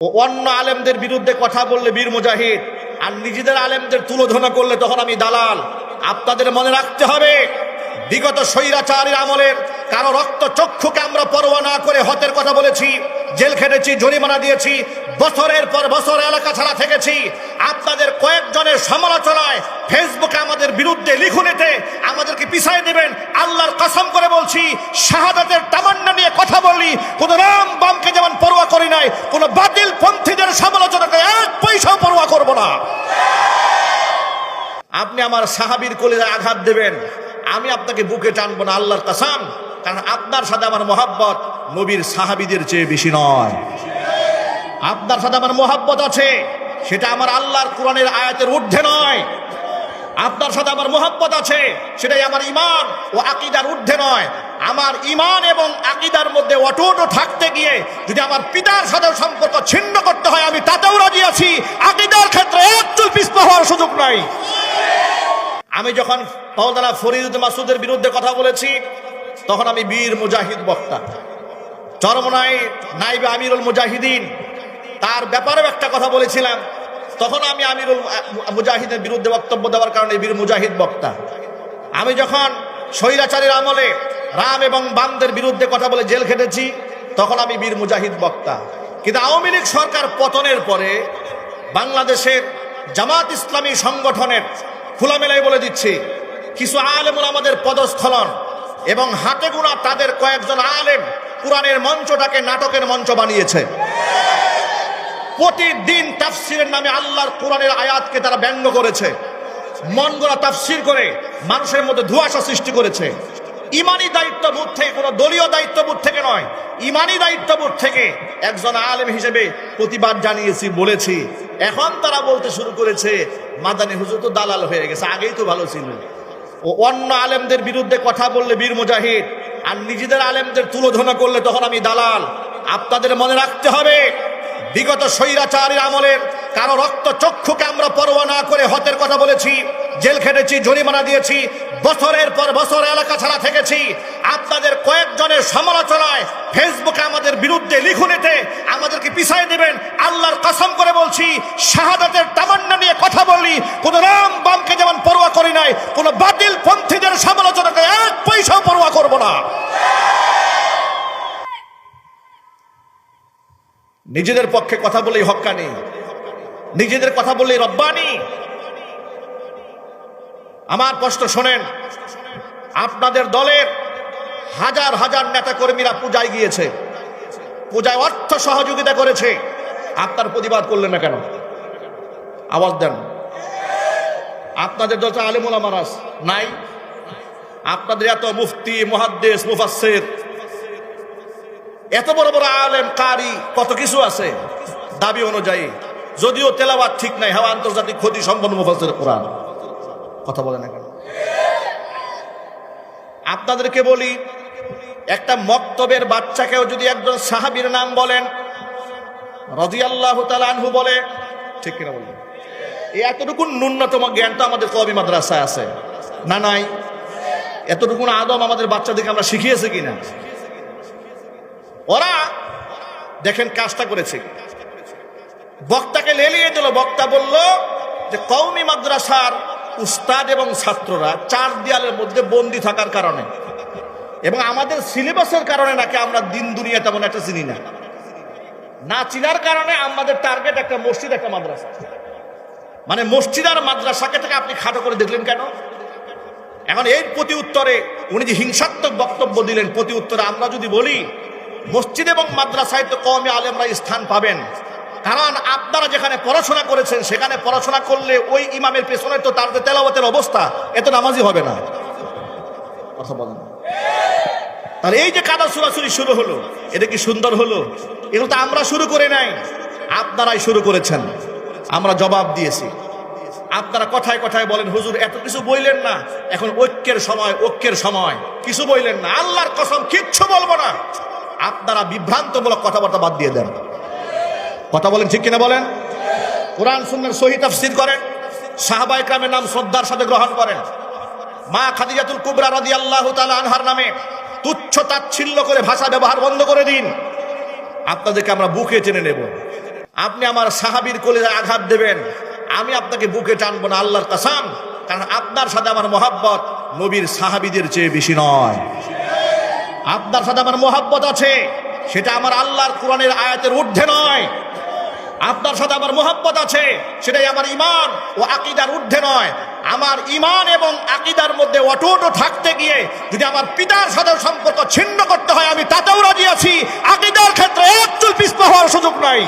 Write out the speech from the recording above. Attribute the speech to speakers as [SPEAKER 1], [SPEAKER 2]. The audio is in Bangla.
[SPEAKER 1] ও অন্য আলেমদের বিরুদ্ধে কথা বললে বীর মুজাহিদ, আর নিজেদের আলেমদের তুলোধনা করলে তখন আমি দালাল। আপনাদের মনে রাখতে হবে, বিগত স্বৈরাচারীর আমলের কারও রক্ত চক্ষুকে আমরা পরোয়া না করে হতের কথা বলেছি, জেল খেটেছি, জরিমানা দিয়েছি, বছরের পর বছর এলাকা ছাড়া থেকেছি। আপনাদের কয়েকজনের সমালোচনায় ফেসবুকে আমাদের বিরুদ্ধে লিখুনেতে আমাদেরকে পিছাই দেবেন, আল্লাহর কসম করে বলছি, শাহাদাতের তামান্না নিয়ে কথা বললি কোন রাম বামকে যেমন পরোয়া করি নাই, কোন বাতিল পন্থীদের সমালোচনাকে এক পয়সাও পরোয়া করব না। আপনি আমার সাহাবীর কলিজায় আঘাত দেবেন, আমি আপনাকে বুকে টানবো না, আল্লাহর কাসাম। কারণ আপনার সাথে আমার মোহাব্বত নবীর সাহাবিদের চেয়ে বেশি নয়। আপনার সাথে আমার মোহাব্বত আছে, সেটা আমার আল্লাহর কোরআনের আয়াতের ঊর্ধ্বে নয়। আপনার সাথে আমার মোহাব্বত আছে, সেটাই আমার ইমান ও আকিদার ঊর্ধ্বে নয়। আমার ইমান এবং আকিদার মধ্যে অটুট থাকতে গিয়ে যদি আমার পিতার সাথে সম্পর্ক ছিন্ন করতে হয়, আমি তাতেও রাজি আছি। আকিদার ক্ষেত্রে একচুল পিছপা হওয়ার সুযোগ নাই। আমি যখন ফরিদ মাসুদের বিরুদ্ধে কথা বলেছি তখন আমি বীর মুজাহিদ বক্তা। চরমনায় নাইবে আমিরুল মুজাহিদিন। তার ব্যাপারেও একটা কথা বলেছিলাম। তখন আমি আমিরুল মুজাহিদের বিরুদ্ধে বক্তব্য দেওয়ার কারণে বীর মুজাহিদ বক্তা। আমি যখন স্বৈরাচারীর আমলে রাম এবং বামদের বিরুদ্ধে কথা বলে জেল খেটেছি, তখন আমি বীর মুজাহিদ বক্তা। কিন্তু আওয়ামী লীগ সরকার পতনের পরে বাংলাদেশের জামাত ইসলামী সংগঠনের খোলামেলায় বলে দিচ্ছি, কিছু আলেমুল আমাদের পদস্থলন এবং হাতে গোনা তাদের কয়েকজন আলেম কোরআনের মঞ্চটাকে নাটকের মঞ্চ বানিয়েছে। প্রতিদিন তাফসিরের নামে আল্লাহর কোরআনের আয়াতকে তারা ব্যঙ্গ করেছে। মন গড়া তাফসির করে মানুষের মধ্যে ধোঁয়াশা সৃষ্টি করেছে। ইমানি দায়িত্ববোধ থেকে, কোনো দলীয় দায়িত্ববোধ থেকে নয়, ইমানি দায়িত্ববোধ থেকে একজন আলেম হিসেবে প্রতিবাদ জানিয়েছি, বলেছি। এখন তারা বলতে শুরু করেছে, মাদানী হুজুর তো দালাল হয়ে গেছে, আগেই তো ভালো ছিল অন্য আলেমদের বিরুদ্ধে কথা বললে বীর মুজাহিদ, আর নিজেদের আলেমদের তুলোধনা করলে তখন আমি দালাল। আপনাদের মনে রাখতে হবে, বিগত স্বৈরাচারীর আমলের কারও রক্ত চক্ষুকে আমরা পরোয়া না করে হতের কথা বলেছি, জেল খেটেছি, জরিমানা দিয়েছি, বছরের পর বছর এলাকা ছাড়া থেকেছি। আপনাদের কয়েকজনের সমালোচনায় ফেসবুকে আমাদের বিরুদ্ধে লিখুনেতে আমাদেরকে পিছাই দেবেন। আল্লাহর কসম করে বলছি, শাহাদাতের তামান্না নিয়ে কথা বললি কোন রাম বামকে যেমন পরোয়া করি নাই, কোন বাতিল পন্থীদের সমালোচনাকে এক পয়সাও পরোয়া করব না। নিজেদের পক্ষে কথা বলেই হক্কানি নিজেদের কথা বললেই রব্বানি। আমার প্রশ্ন শোনেন, আপনাদের দলের হাজার হাজার নেতা কর্মীরা পূজায় গিয়েছে। পূজায় অর্থ সহযোগিতা করেছে। আপনার প্রতিবাদ করলেন না কেন? আওয়াজ দেন। আপনাদের দল তো আলিমুল আমারাস নাই। আপনাদের এত মুফতি, মুহাদ্দেস, মুফাসসির। এত বড় বড় আলেম, কারি, কত কিছু আছে দাবি অনুযায়ী। যদিও তেলাওয়াত ঠিক নাই, হাওয়া আন্তর্জাতিক ক্ষতি সম্পন্ন মুফাসসির কোরআন। কথা বলে না কেন? আপনাদেরকে বলি একটা মক্তবের বাচ্চাকেও যদি একজন সাহাবীর নাম বলেন আনহু বলে, ঠিক কিনা বলেন? এই এতটুকু ন্যূনতম জ্ঞান তো আমাদের কবি মাদ্রাসায় আছে। না নাই? এতটুকু আদম আমাদের বাচ্চাদেরকে আমরা শিখিয়েছি কিনা? ওরা দেখেন কাজটা করেছে। বক্তাকে লেলিয়ে দিল, বক্তা বলল যে কৌমি মাদ্রাসার উস্তাদ এবং ছাত্ররা চার দেয়ালের মধ্যে বন্দি থাকার কারণে এবং আমাদের সিলেবাসের কারণে নাকি আমরা দিন দুনিয়া তেমন একটা চিনি না। না চিনার কারণে আমাদের টার্গেট একটা মসজিদ, একটা মাদ্রাসা। মানে মসজিদ আর মাদ্রাসাকে থেকে আপনি খাটো করে দেখলেন কেন? এখন এই প্রতি উত্তরে উনি যে হিংসাত্মক বক্তব্য দিলেন, প্রতি উত্তরে আমরা যদি বলি, মসজিদ এবং মাদ্রাসায় তো কমে আলেমরা স্থান পাবেন। কারণ আপনারা যেখানে পড়াশোনা করেছেন, সেখানে পড়াশোনা করলে ওই ইমামের পেছনে তো তার যে তেলাওয়াতের অবস্থা এত নামাজি হবে না। কথা বলেন। তাহলে এই যে কাদা সুরাসুরি শুরু হলো, এটা কি সুন্দর হলো? এগুলো তো আমরা শুরু করে নাই, আপনারাই শুরু করেছেন। আমরা জবাব দিয়েছি। আপনারা কথায় কথায় বলেন, হুজুর, এত কিছু বইলেন না, এখন ঐক্যের সময় ঐক্যের সময়। কিছু বইলেন না, আল্লাহর কসম, কিচ্ছু বলব না। আপনারা বিভ্রান্তমূলক কথাবার্তা বাদ দিয়ে দেন। কথা বলেন ঠিক কিনা বলেন? কোরআন সুন্নার সহি তাফসির করেন, সাহাবা ইকরামের নাম শ্রদ্ধার সাথে গ্রহণ করেন। মা খাদিজাতুল কুবরা রাদিয়াল্লাহু তাআলা আনহার নামে তুচ্ছ তাচ্ছিল্য করে ভাষা ব্যবহার বন্ধ করে দিন। আপনাদেরকে আমরা বুকে টেনে নেব। আপনি আমার সাহাবীর কোলে আঘাত দেবেন। আমি আপনাকে বুকে টানবো না, আল্লাহর কাসাম। কারণ আপনার সাথে আমার মোহাব্বত নবীর সাহাবিদের চেয়ে বেশি নয়। আপনার সাথে আমার মোহাব্বত আছে, সেটা আমার আল্লাহর কোরআনের আয়াতের ঊর্ধ্বে নয়। আপনার সাথে আমার মোহাব্বত আছে, সেটাই আমার ইমান ও আকিদার ঊর্ধ্বে নয়। আমার ইমান এবং আকিদার অটুট থাকতে গিয়ে যদি আমার পিতার সাথে সম্পর্ক ছিন্ন করতে হয়, আমি তাতেও রাজি আছি। আকিদার ক্ষেত্রে এক চুল হওয়ার সুযোগ নাই।